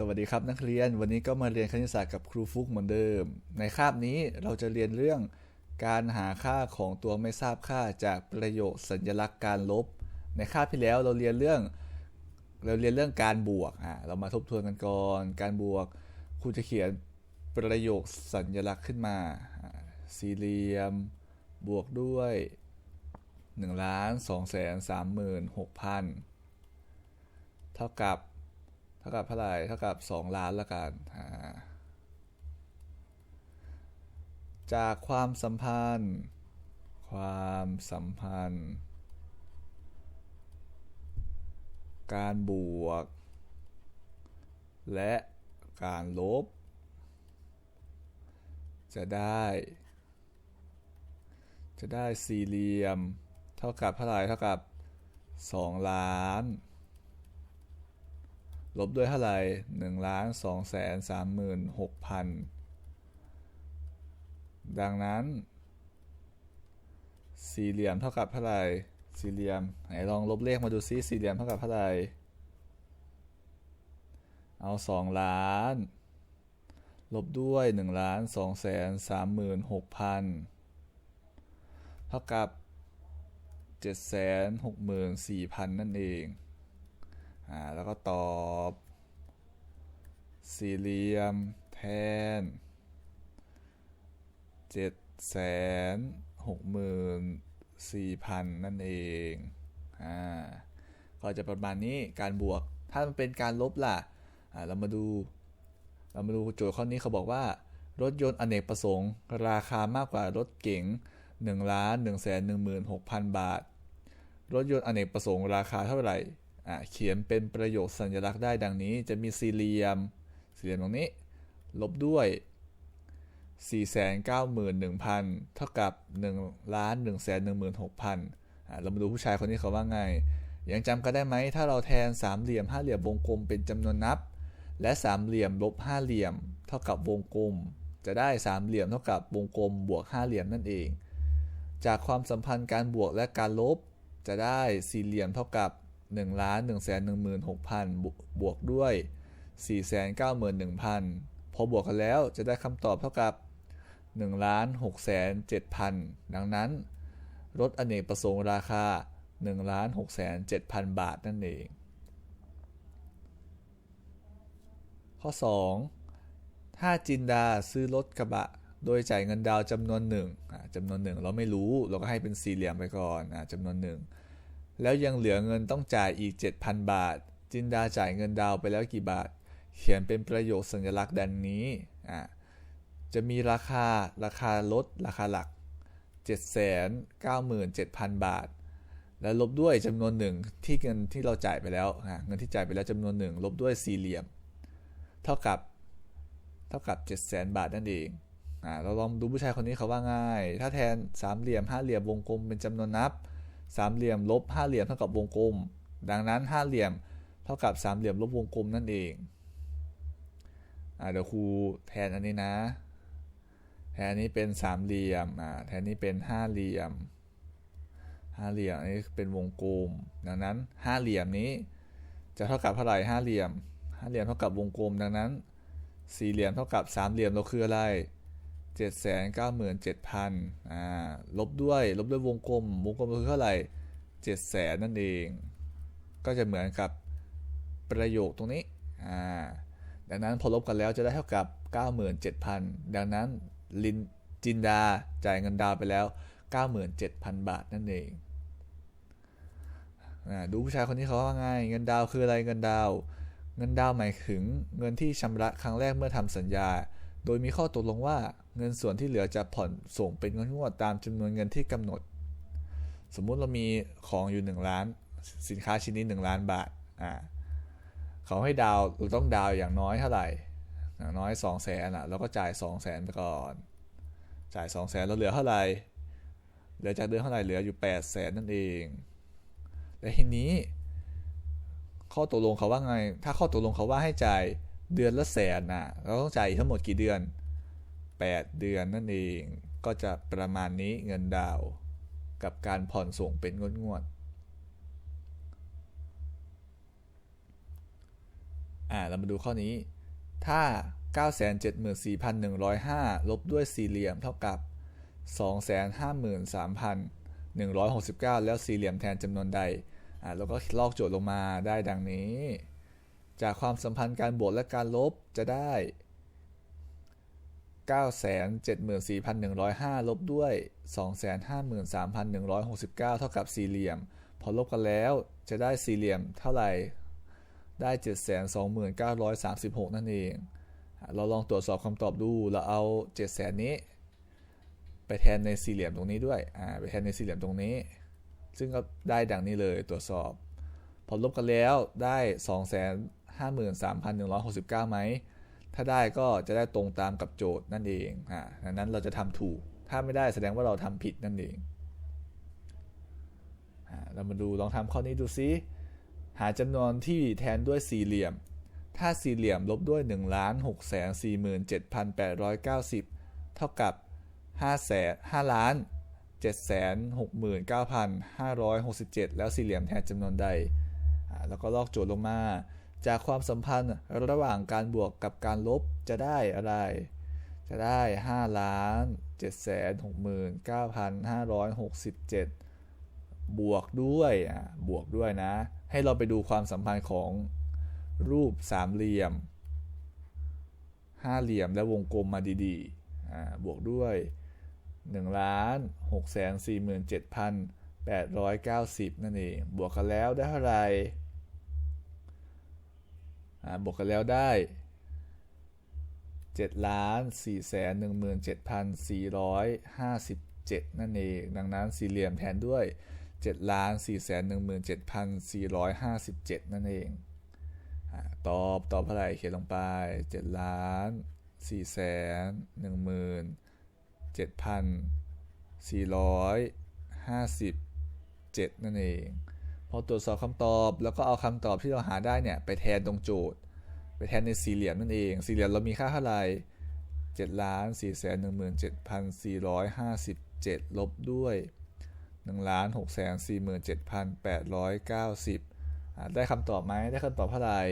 สวัสดีครับนักเรียนวันนี้ก็มาเรียนคณิตศาสตร์กับครูฟุกเหมือนเดิม ในคาบนี้เราจะเรียนเรื่องการหาค่าของตัวไม่ทราบค่าจากประโยคสัญลักษณ์การลบ ในคาบที่แล้วเราเรียนเรื่อง เราเรียนเรื่องการบวกอะเรามาทบทวนกันก่อนการบวกครูจะเขียนประโยคสัญลักษณ์ขึ้นมา สี่เหลี่ยม บวกด้วย1ล้าน2แสน36,000เท่ากับ ท่ากับเท่าไหร่เท่ากับ 2 ล้านละกันจากความสัมพันธ์ ความสัมพันธ์ การบวก และการลบ จะได้ จะได้สี่เหลี่ยม เท่ากับเท่าไหร่เท่ากับ 2 ล้าน ลบด้วยเท่าไหร่1ล้าน2แสน36,000ดังนั้น สี่เหลี่ยมเท่ากับเท่าไหร่สี่เหลี่ยมไหนลองลบเลขมาดูซิสี่เหลี่ยมเท่ากับเท่าไหร่เอา2ล้าน ลบด้วย1ล้าน2แสน36,000เท่ากับ764,000นั่นเอง อ่าแล้วก็ตอบ สี่เหลี่ยม แทน764,000นั่นเองอ่าก็จะประมาณนี้การบวกถ้ามันเป็นการลบล่ะอ่าเรามาดู เรามาดูโจทย์ข้อนี้เขาบอกว่า รถยนต์อเนกประสงค์ ราคามากกว่ารถเก๋ง1ล้าน1แสน16,000 บาท รถยนต์อเนกประสงค์ราคาเท่าไหร่ เขียนเป็นประโยคสัญลักษณ์ได้ดังนี้จะมีสี่เหลี่ยม สี่เหลี่ยมตรงนี้ ลบด้วย 491,000 เท่ากับ1ล้าน1แสน16,000อ่าเรามาดูผู้ชายคนนี้เขาว่าไง ยังจำกันได้ไหม ถ้าเราแทนสามเหลี่ยมห้าเหลี่ยมวงกลมเป็นจำนวนนับ และสามเหลี่ยมลบห้าเหลี่ยม เท่ากับวงกลม จะได้สามเหลี่ยมเท่ากับวงกลมบวกห้าเหลี่ยมนั่นเอง จากความสัมพันธ์การบวกและการลบ จะได้สี่เหลี่ยมเท่ากับ 1ล้าน1แสน16,000 บวกด้วย 491,000 พอบวกกันแล้วจะได้คำตอบเท่ากับ1ล้าน6แสน7,000 ดังนั้น รถอเนกประสงค์ราคา1ล้าน6แสน7,000 บาทนั่นเอง ข้อ 2 ถ้าจินดาซื้อรถกระบะโดยจ่ายเงินดาวจำนวนหนึ่งจำนวนหนึ่งเราไม่รู้เราก็ให้เป็นสี่เหลี่ยมไปก่อนจำนวนหนึ่ง แล้วยังเหลือเงินต้องจ่ายอีก 7,000 บาท จินดาจ่ายเงินดาวไปแล้วกี่บาท เขียนเป็นประโยคสัญลักษณ์ดังนี้จะมีราคาราคารถราคาหลัก 797,000 บาท แล้วลบด้วยจำนวนหนึ่งที่เงินที่เราจ่ายไปแล้วเงินที่จ่ายไปแล้วจำนวนหนึ่งลบด้วยสี่เหลี่ยม เท่ากับเท่ากับ 700,000 บาทนั่นเองเราลองดูผู้ชายคนนี้เขาว่าง่าย ถ้าแทนสามเหลี่ยมห้าเหลี่ยมวงกลมเป็นจำนวนนับ สามเหลี่ยมลบห้าเหลี่ยมเท่ากับวงกลม ดังนั้นห้าเหลี่ยมเท่ากับสามเหลี่ยมลบวงกลมนั่นเองเดี๋ยวครูแทนอันนี้นะ แทนนี้เป็นสามเหลี่ยมแทนนี้เป็นห้าเหลี่ยมห้าเหลี่ยมอันนี้เป็นวงกลม ดังนั้นห้าเหลี่ยมนี้ จะเท่ากับเท่าไหร่ห้าเหลี่ยมห้าเหลี่ยมเท่ากับวงกลม ดังนั้น สี่เหลี่ยมเท่ากับสามเหลี่ยมเราคืออะไร 7 9 7 0 0 0อ่าลบด้วยลบด้วยวงกลม วงกลมคือเท่าไหร่7แสนนั่นเอง ก็จะเหมือนกับประโยคตรงนี้อ่าดังนั้นพอลบกันแล้วจะได้เท่ากับ 97,000 ดังนั้นลินจินดาจ่ายเงินดาวไปแล้ว 97,000 บาทนั่นเองดูผู้ชายคนนี้เขาว่าไงเงินดาวคืออะไรเงินดาว เงินดาวหมายถึงเงินที่ชำระครั้งแรกเมื่อทำสัญญา โดยมีข้อตกลงว่าเงินส่วนที่เหลือจะผ่อนส่งเป็นงวดตามจำนวนเงินที่กำหนด สมมุติเรามีของอยู่ 1 ล้าน สินค้าชิ้นนี้ 1 ล้านบาทอ่าเขาให้ดาวเราต้องดาวอย่างน้อยเท่าไหร่อย่างน้อย 2 0 0แสนอะเราก็จ่าย 2 0 0แสนไปก่อน จ่าย 2 0 0แสนเราเหลือเท่าไหร่เหลือจากเดือนเท่าไหร่เหลืออยู่ 8 0 0แสนนั่นเอง และทีนี้ ข้อตกลงเขาว่าไง ถ้าข้อตกลงเขาว่าให้จ่าย เดือนละแสนนะเราต้องจ่ายทั้งหมดกี่เดือน 8 เดือนนั่นเองก็จะประมาณนี้เงินดาวกับการผ่อนส่งเป็นงวดงวดอ่าเรามาดูข้อนี้ ถ้า 974,105 ลบด้วยสี่เหลี่ยมเท่ากับ 253,169 แล้วสี่เหลี่ยมแทนจำนวนใดอ่าแล้วก็ลอกโจทย์ลงมาได้ดังนี้ จากความสัมพันธ์การบวกและการลบจะได้ 974,105 ลบด้วย 253,169 เท่ากับสี่เหลี่ยม พอลบกันแล้วจะได้สี่เหลี่ยมเท่าไหร่ ได้ 729,36 นั่นเอง เราลองตรวจสอบคำตอบดู เราเอา 700,000 นี้ ไปแทนในสี่เหลี่ยมตรงนี้ด้วย อ่า ไปแทนในสี่เหลี่ยมตรงนี้ ซึ่งก็ได้ดังนี้เลยตรวจสอบ พอลบกันแล้วได้ 2 53,169ไหม ถ้าได้ก็จะได้ตรงตามกับโจทย์นั่นเองอ่าดังนั้นเราจะทำถูก ถ้าไม่ได้แสดงว่าเราทำผิดนั่นเองอ่าเรามาดูลองทำข้อนี้ดูซิ หาจำนวนที่แทนด้วยสี่เหลี่ยม ถ้าสี่เหลี่ยมลบด้วย1 6 4 7 8 9 0 เท่ากับ5แสน5ล้าน769,567 แล้วสี่เหลี่ยมแทนจำนวนใด แล้วก็ลอกโจทย์ลงมา จากความสัมพันธ์ระหว่างการบวกกับการลบจะได้อะไร จะได้ 5 ล้าน769,567 บวกด้วยบวกด้วยนะ ให้เราไปดูความสัมพันธ์ของรูปสามเหลี่ยม ห้าเหลี่ยมและวงกลมมาดีๆ บวกด้วย1ล้าน6 4 7 8 9 0 นั่นเอง บวกกันแล้วได้เท่าไหร่ บวกกันแล้วได้7ล้าน4 1 7 4 5 7 นั่นเอง ดังนั้นสี่เหลี่ยมแทนด้วย7ล้าน4 1 7 4 5 7 นั่นเองตอบตอบเท่าไหร่เขียนลงไป7ล้าน4 1 7,457 นั่นเอง พอตรวจสอบคำตอบ แล้วก็เอาคำตอบที่เราหาได้เนี่ยไปแทนตรงโจทย์ ไปแทนในสี่เหลี่ยมนั่นเอง สี่เหลี่ยมเรามีค่าเท่าไหร่7ล้าน4แสน17,457ลบด้วย1ล้าน6แสน47,890ได้คำตอบไหมได้คำตอบเท่าไหร่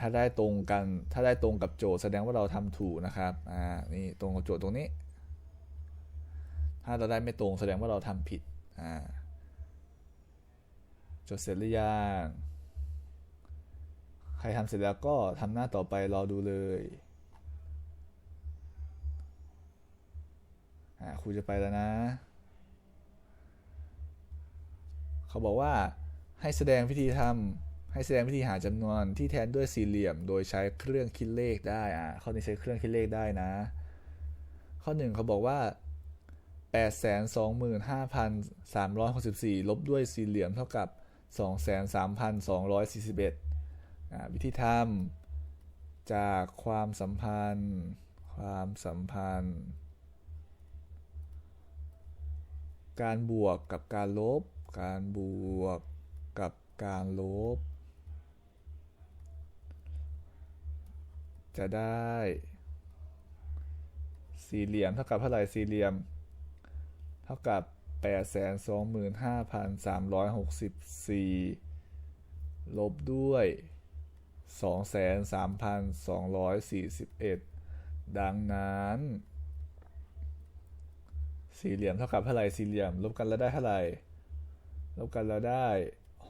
ถ้าได้ตรงกัน ถ้าได้ตรงกับโจทย์แสดงว่าเราทำถูกนะครับ อ่า นี่ตรงกับโจทย์ตรงนี้ ถ้าเราได้ไม่ตรงแสดงว่าเราทำผิด อ่า จดเสร็จหรือยังใครทำเสร็จแล้วก็ทำหน้าต่อไปรอดูเลยอ่าครูจะไปแล้วนะ เขาบอกว่าให้แสดงวิธีทำให้แสดงวิธีหาจำนวนที่แทนด้วยสี่เหลี่ยม โดยใช้เครื่องคิดเลขได้อ่าข้อนี้ใช้เครื่องคิดเลขได้นะ ข้อหนึ่งเขาบอกว่า825,364 ลบด้วยสี่เหลี่ยมเท่ากับ 23,241วิธีทำจากความสัมพันธ์ ความสัมพันธ์ การบวกกับการลบ การบวกกับการลบ จะได้สี่เหลี่ยมเท่ากับเท่าไหร่สี่เหลี่ยม เท่ากับ 825,364 ลบด้วย23,241 ดังนั้น สี่เหลี่ยมเท่ากับเท่าไหร่สี่เหลี่ยม ลบกันแล้วได้เท่าไหร่ลบกันแล้วได้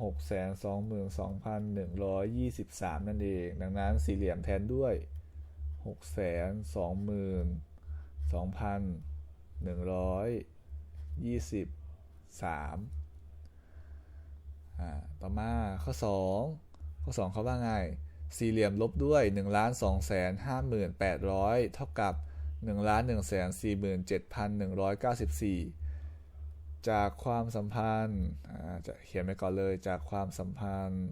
622,123 นั่นเอง ดังนั้นสี่เหลี่ยมแทนด้วยห กแสนสองหมื่นสองพันหนึ่งร้อยยี่สิบสามอ่าต่อมาข้อสองข้อสองเขาว่าไงสี่เหลี่ยมลบด้วยหนึ่งล้านสองแสนห้าหมื่นแปดร้อยเท่ากับหนึ่งล้านหนึ่งแสนสี่หมื่นเจ็ดพันหนึ่งร้อยเก้าสิบสี่จากความสัมพันธ์จะเขียนไปก่อนเลยจากความสัมพันธ์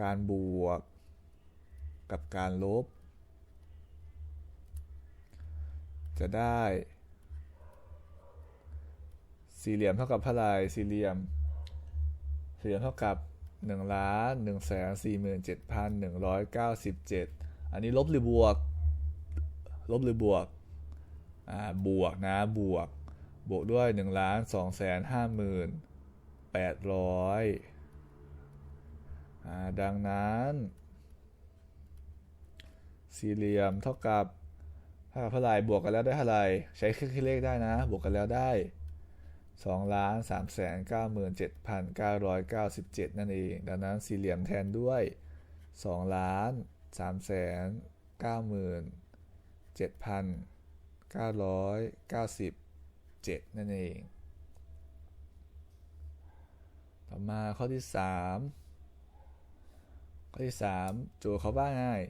การบวกกับการลบ จะได้ สี่เหลี่ยมเท่ากับเท่าไรสี่เหลี่ยม สี่เหลี่ยมเท่ากับ1ล้าน1แสน47,197อันนี้ลบหรือบวก ลบหรือบวก อ่า บวกนะ บวก บวกด้วย1ล้าน2แสน50,800อ่า ดังนั้น สี่เหลี่ยมเท่ากับเท่ากับเท่าไรบวกกันแล้วได้เท่าไรใช้เครื่องคิดเลขได้นะ บวกกันแล้วได้ 2ล้าน3 97,997 นั่นเอง ดังนั้นสี่เหลี่ยมแทนด้วย 2 ล้าน3 97,997 นั่นเอง ต่อมาข้อที่ 3 ข้อที่ 3 โจทย์เขาว่าง่าย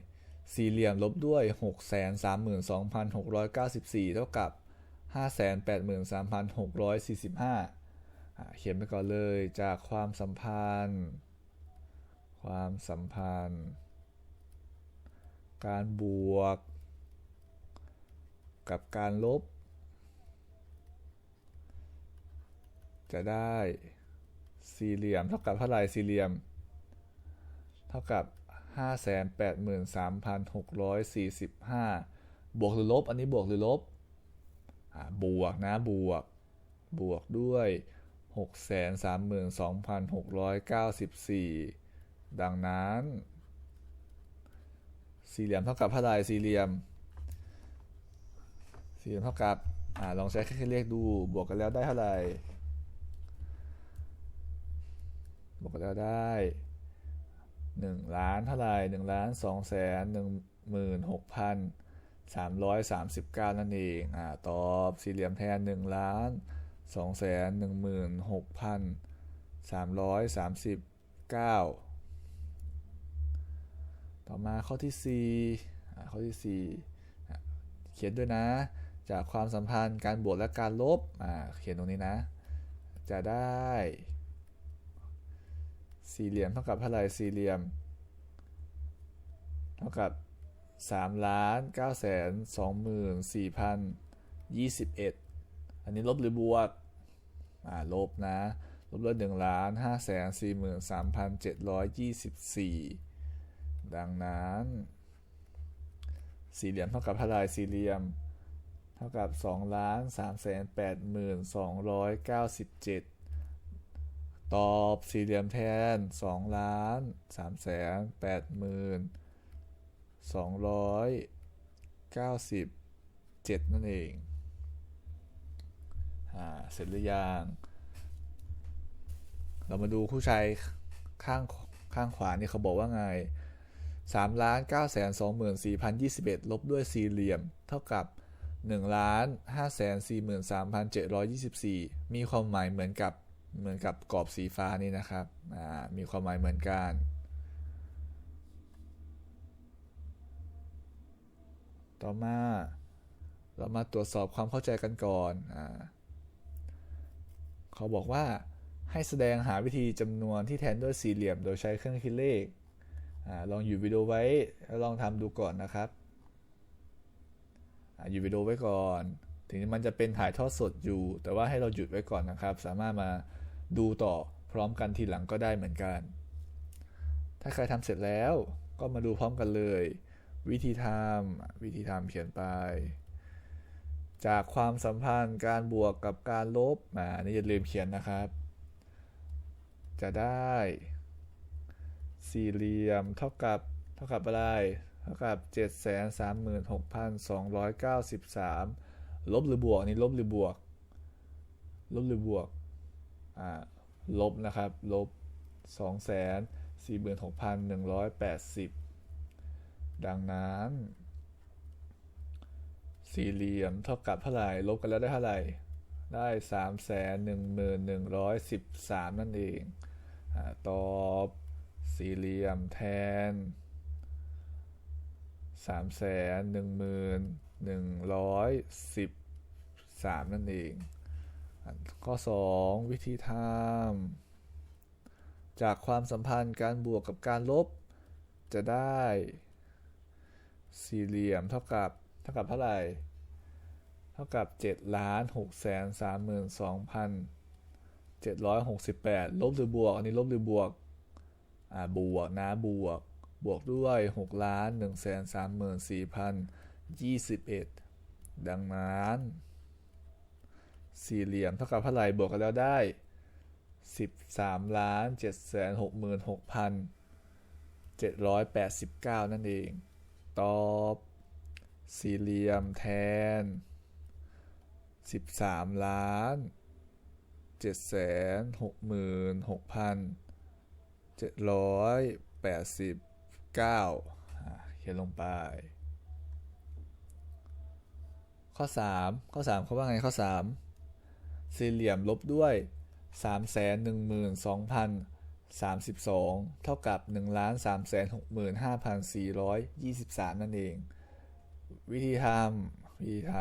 สี่เหลี่ยมลบด้วย 632,694 เท่ากับ 583,645 เขียนไปก่อนเลยจากความสัมพันธ์ ความสัมพันธ์ การบวก กับการลบ จะได้สี่เหลี่ยมเท่ากับเท่าไหร่สี่เหลี่ยม เท่ากับ 583,645 บวกหรือลบ อันนี้บวกหรือลบ บวกนะบวก บวกด้วย 632,694 ดังนั้น สี่เหลี่ยมเท่ากับเท่าไรสี่เหลี่ยม สี่เหลี่ยมเท่ากับอลองใช้แค่เลขดู บวกกันแล้วได้เท่าไหร่ บวกกันแล้วได้หนึ่งล้านเท่าไหร่หนึ่งล้านสองแสนหนึ่งหมื่ นหกพันสามร้อยสามสิบเก้านั่นเองอ่าตอบสี่เหลี่ยมแทนหนึ่งล้านสองแสนหนึ่งหมื่นหกพันสามร้อยสามสิบเก้าต่อมาข้อที่สี่ข้อที่สี่เขียนด้วยนะ จากความสัมพันธ์การบวกและการลบเขียนตรงนี้นะ จะได้ สี่เหลี่ยมเท่ากับเท่าไหร่สี่เหลี่ยม เท่ากับ 3ล้าน9แสน24,021 อันนี้ลบหรือบวก อ่า ลบนะ ลบด้วย1ล้าน5แสน43,724 ดังนั้น สี่เหลี่ยมเท่ากับเท่าไรสี่เหลี่ยม เท่ากับ2ล้าน3แสน8,297ตอบสี่เหลี่ยมแทน2ล้าน3แสน8หมื่น 297 นั่นเองอ่าเสร็จหรือยังเรามาดูคู่ชายข้างข้างขวานี่เขาบอกว่าไง3ล้าน9แสน24,021 ลบด้วยสี่เหลี่ยม เท่ากับ1ล้าน5แสน43,724 มีความหมายเหมือนกับเหมือนกับกรอบสีฟ้านี่นะครับ มีความหมายเหมือนกัน ต่อมา เรามาตรวจสอบความเข้าใจกันก่อนอเขาบอกว่าให้แสดงหาวิธีจำนวนที่แทนด้วยสี่เหลี่ยม โดยใช้เครื่องคิดเลขอลองอยู่วิดีโอไว้แล้วลองทำดูก่อนนะครับออยู่วิดีโอไว้ก่อน ถึงมันจะเป็นถ่ายทอดสดอยู่ แต่ว่าให้เราหยุดไว้ก่อนนะครับ สามารถมาดูต่อพร้อมกันทีหลังก็ได้เหมือนกัน ถ้าใครทำเสร็จแล้วก็มาดูพร้อมกันเลย วิธีทำวิธีทำเขียนไป จากความสัมพันธ์การบวกกับการลบมานี่อย่าลืมเขียนนะครับ จะได้ สี่เหลี่ยมเท่ากับเท่ากับอะไรเท่ากับ 736,293 ลบหรือบวกนี่ลบหรือบวก ลบหรือบวกลบนะครับ ลบ 2 4 6 1 8 0 ดังนั้น สี่เหลี่ยมเท่ากับเท่าไหร่ ลบกันแล้วได้เท่าไหร่ ได้3 1 1 1 1 3นั่นเองอตอบสี่เหลี่ยมแทน3 1 1 1 13นั่นเอง ข้อ2วิธีทำจากความสัมพันธ์การบวกกับการลบจะได้ สี่เหลี่ยมเท่ากับเท่ากับเท่าไหร่ เท่ากับเจ็ดล้านหกแสนสามหมื่นสองพันเจ็ดร้อยหกสิบแปดลบหรือบวก อันนี้ลบหรือบวก อ่าบวกนะบวก บวกด้วยหกล้านหนึ่งแสนสามหมื่นสี่พันยี่สิบเอ็ดดังนั้น สี่เหลี่ยมเท่ากับเท่าไหร่บวกกันแล้วได้สิบสามล้านเจ็ดแสนหกหมื่นหกพันเจ็ดร้อยแปดสิบเก้านั่นเอง ตอบ สี่เหลี่ยมแทน 13 ล้าน7แสน6 6พัน789เขียนลงไป ข้อ 3 ข้อ 3เขาว่าไงข้อ 3 สี่เหลี่ยมลบด้วย 3 1 2 0 0 0 32 เท่ากับ 1 3 6 5 4 2 3 นั่นเอง วิธีทำวิธีท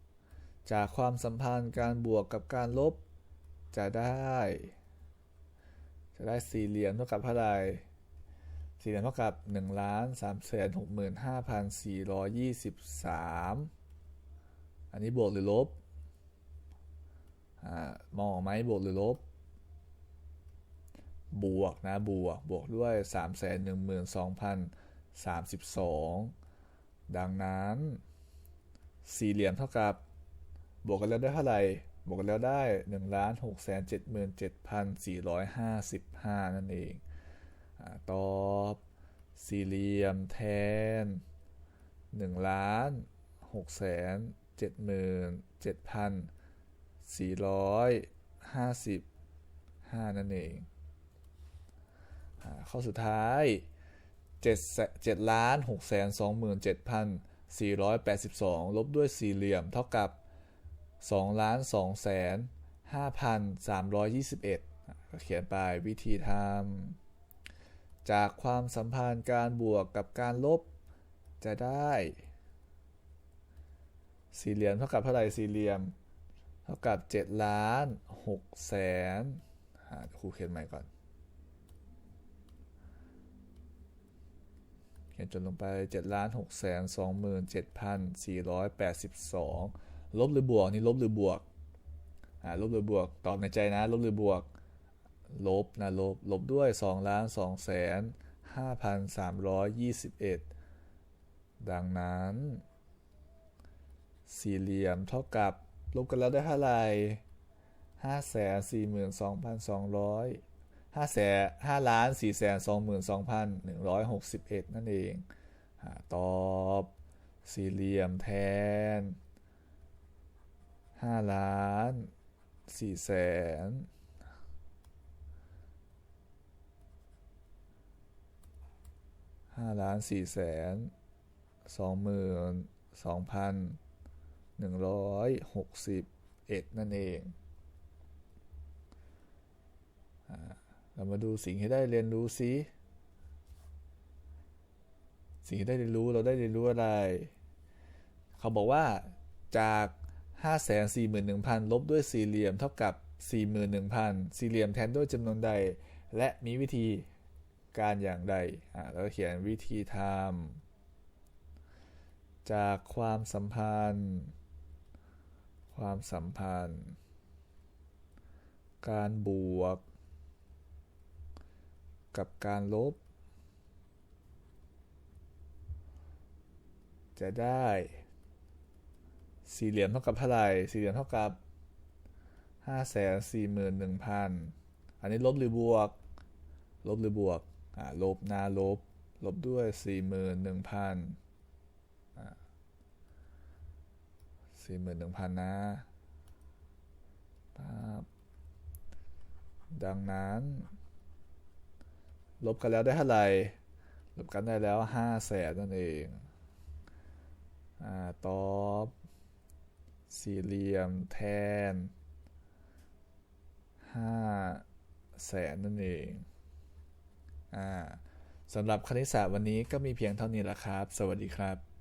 ำจากความสัมพันธ์การบวกกับการลบ จะได้ จะได้สี่เหลี่ยมเท่ากับเท่าไหร่สี่เหลี่ยมเท่ากับ1 3 6 5 4 2 3 อันนี้บวกหรือลบมองออกไหมบวกหรือลบ บวกนะบวกบวกด้วย 3 1 2 0 32 ดังนั้น สี่เหลี่ยมเท่ากับ บวกกันแล้วได้เท่าไหร่ บวกกันแล้วได้ 1 6 7 7 4 5 5 นั่นเองอตอบสี่เหลี่ยมแทน1ล้าน6แสน7 7 455 นั่นเอง ข้อสุดท้าย7 7ล้าน6แสน27,482 ลบด้วยสี่เหลี่ยมเท่ากับ2ล้าน2แสน5,321 ก็เขียนไปวิธีทำจากความสัมพันธ์การบวกกับการลบจะได้ สี่เหลี่ยมเท่ากับเท่าไหร่สี่เหลี่ยม เท่ากับ7ล้าน6แสนครูเขียนใหม่ก่อน เขียน จนลงไป7ล้าน6แสน27,482 ลบหรือบวกนี่ลบหรือบวกอ่าลบหรือบวก ตอบในใจนะ ลบหรือบวก ลบนะลบ ลบด้วย2ล้าน2แสน5,321 ดังนั้น สี่เหลี่ยมเท่ากับ ลบกันแล้วได้เท่าไหร่ห้าแสนสี่ ห้าแสนห้าล้านสี่แสนสองหมื่นสองพันหนึ่งร้อยหกสิบเอ็ดนั่นเองตอบสี่เหลี่ยมแทนห้าล้านสี่แสนห้าล้านสี่แสนสองหมื่นสองพัน161นั่นเอง เรามาดูสิ่งที่ได้เรียนรู้ซิสิ่งที่ได้เรียนรู้เราได้เรียนรู้อะไร เขาบอกว่าจาก 541,000 ลบด้วยสี่เหลี่ยมเท่ากับ 41,000 สี่เหลี่ยมแทนด้วยจำนวนใด และมีวิธีการอย่างใดเราเขียนวิธีทำจากความสัมพันธ์ ความสัมพันธ์ การบวก กับการลบ จะได้สี่เหลี่ยมเท่ากับเท่าไหร่สี่เหลี่ยมเท่ากับห้าแสนสี่หมื่นหนึ่งพันอันนี้ลบหรือบวก ลบหรือบวกอ่าลบนาลบ ลบด้วยสี่หมื่นหนึ่งพันสี่หมื่นหนึ่งพันนะบดังนั้น ลบกันแล้วได้เท่าไหร่ลบกันได้แล้วห้าแสนนั่นเองอ่าตอบสี่เหลี่ยมแทนห้าแสนนั่นเองอ่าสำหรับคณิตศาสตร์วันนี้ก็มีเพียงเท่านี้ละครับ สวัสดีครับ